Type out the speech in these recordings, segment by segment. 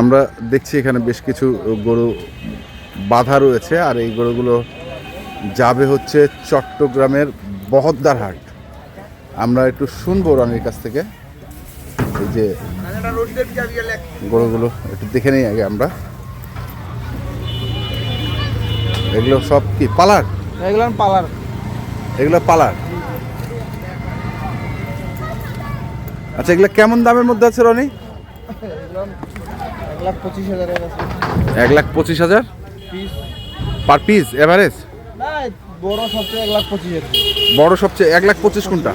আমরা দেখছি এখানে বেশ কিছু গরু বাধা রয়েছে আর এই গরুগুলো যাবে হচ্ছে চট্টগ্রামের বহদ্দার হাট আমরা একটু শুনব রানীর কাছ থেকে এই যে গরুগুলো একটু দেখে নিই আগে আমরা। এগুলো সব কি পালার? এগুলো পালার। এগুলো পালার? আচ্ছা এগুলো কেমন দামের মধ্যে আছে রনি? এক লাখ পঁচিশ হাজার পিস পার পিস এভারেজ বড় সবচেয়ে এক লাখ পঁচিশ কোনটা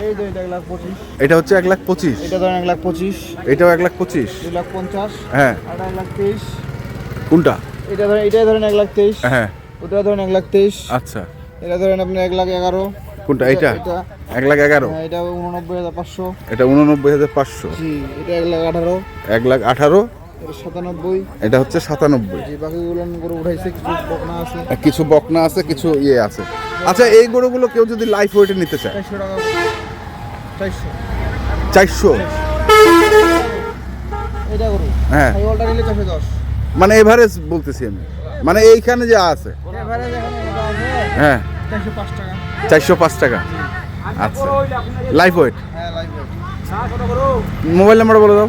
এটা হচ্ছে এক লাখ পঁচিশ এটাও এক লাখ পঁচিশ হ্যাঁ কোনটা এটা ধরেন এটাই ধরেন এক লাখ তেইশ হ্যাঁ ওটা ধরেন এক লাখ তেইশ আচ্ছা এটা ধরেন আপনার এক লাখ এগারো কোনটা এটা এক লাখ এগারো হ্যাঁ, এটা উননব্বই হাজার পাঁচশো এটা উননব্বই হাজার পাঁচশো এটা এক লাখ আঠারো এক লাখ আঠারো সাতানব্বই। এটা হচ্ছে সাতানব্বই। বাকিগুলো করে উঠাইছে কিছু বকনা আছে। কিছু বকনা আছে কিছু ইয়ে আছে। আচ্ছা এই গরুগুলো কেউ যদি লাইফ ওয়েটে নিতে চায়? চারশো হ্যাঁ। মানে এভারেজ বলতেছি আমি। মানে এইখানে যে আছে। হ্যাঁ। চারশো পাঁচ টাকা। আচ্ছা। লাইফ ওয়েট মোবাইল নাম্বার বলে দাও।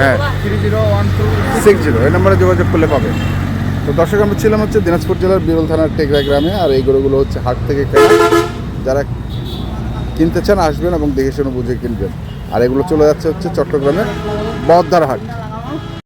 হ্যাঁ সিক্স জিরো। এই নাম্বারে যোগাযোগ করলে পাবে। তো দর্শক আমরা ছিলাম হচ্ছে দিনাজপুর জেলার বিরল থানার টেকরা গ্রামে আর এই গরুগুলো হচ্ছে হাট থেকে কেনা। যারা কিনতে চান আসবেন এবং দেখে শুনে বুঝে কিনবেন। আর এগুলো চলে যাচ্ছে হচ্ছে চট্টগ্রামের বদ্দার হাট।